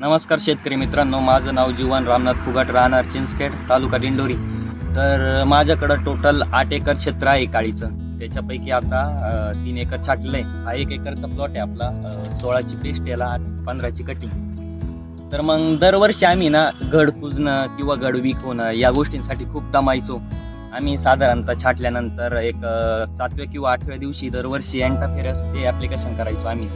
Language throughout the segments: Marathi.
नमस्कार शेतकरी मित्रांनो माझं नाव जीवन रामनाथ फुगाट राहणार चिंचखेड तालुका दिंडोरी. तर माझ्याकडं टोटल आठ एकर क्षेत्र आहे काळीचं. त्याच्यापैकी आता तीन एकर छाटलं आहे हा एक एकरचा प्लॉट आहे आपला सोळाची पेस्ट याला पंधराची कटिंग तर मग दरवर्षी आम्ही ना घड पुजणं किंवा घड विकवणं या गोष्टींसाठी खूप दमायचो. आम्ही साधारणतः छाटल्यानंतर एक सातव्या किंवा आठव्या दिवशी दरवर्षी अँटाफेरस ते ॲप्लिकेशन करायचो आम्ही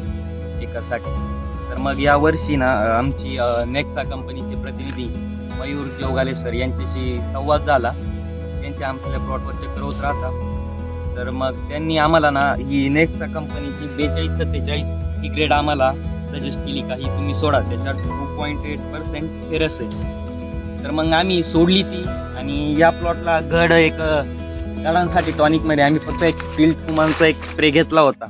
एकरसाठी तर मग या वर्षी ना आमची नेक्सा कंपनीचे प्रतिनिधी मयूर जोगाले सर यांच्याशी संवाद झाला. त्यांच्या आमच्या प्लॉटवर चक्कर होत राहतात तर मग त्यांनी आम्हाला ना ही नेक्सा कंपनीची बेचाळीस सत्तेचाळीस ही ग्रेड आम्हाला सजेस्ट केली का ही तुम्ही सोडा. त्याच्यात two point eight percent ferrous आहे. तर मग आम्ही सोडली ती आणि या प्लॉटला घड एक अ, झाडांसाठी टॉनिकमध्ये आम्ही फक्त एक फील्ड कुमांचा एक स्प्रे घेतला होता.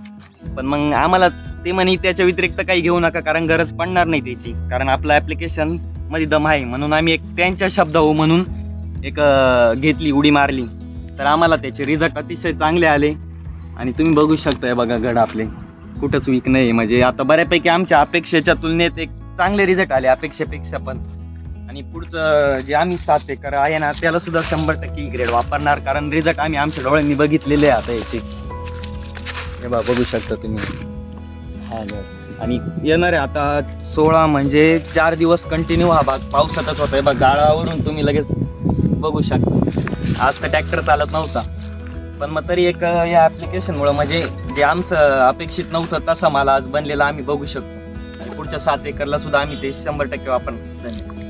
पण मग आम्हाला ते म्हणे त्याच्या व्यतिरिक्त काही घेऊ नका कारण गरज पडणार नाही त्याची. कारण आपलं ॲप्लिकेशनमध्ये दम आहे. म्हणून आम्ही एक त्यांच्या शब्द हो म्हणून एक घेतली उडी मारली. तर आम्हाला त्याचे रिझल्ट अतिशय चांगले आले. आणि तुम्ही बघू शकताय बघा गड आपले. कुठंच वीक नाही म्हणजे आता बऱ्यापैकी आमच्या अपेक्षेच्या तुलनेत एक चांगले रिझल्ट आले अपेक्षेपेक्षा पण. आणि पुढचं जे आम्ही सात एकर आहे ना त्याला सुद्धा शंभर टक्के e ग्रेड वापरणार. कारण रिझल्ट आम्ही आमच्या डोळ्यांनी बघितलेले आहे आता याचे. हे बा बघू शकता तुम्ही. हा आणि येणार आहे आता सोळा म्हणजे चार दिवस कंटिन्यू हा भाग. पावसातच होता बघ गाळावरून तुम्ही लगेच बघू शकता. आज तर ट्रॅक्टर चालत नव्हता. पण मग तरी एक या ॲप्लिकेशनमुळं म्हणजे जे आमचं अपेक्षित नव्हतं तसं मला आज बनलेलं आम्ही बघू शकतो. आणि पुढच्या सात एकरला सुद्धा आम्ही ते शंभर टक्के वापरणार. धन्यवाद.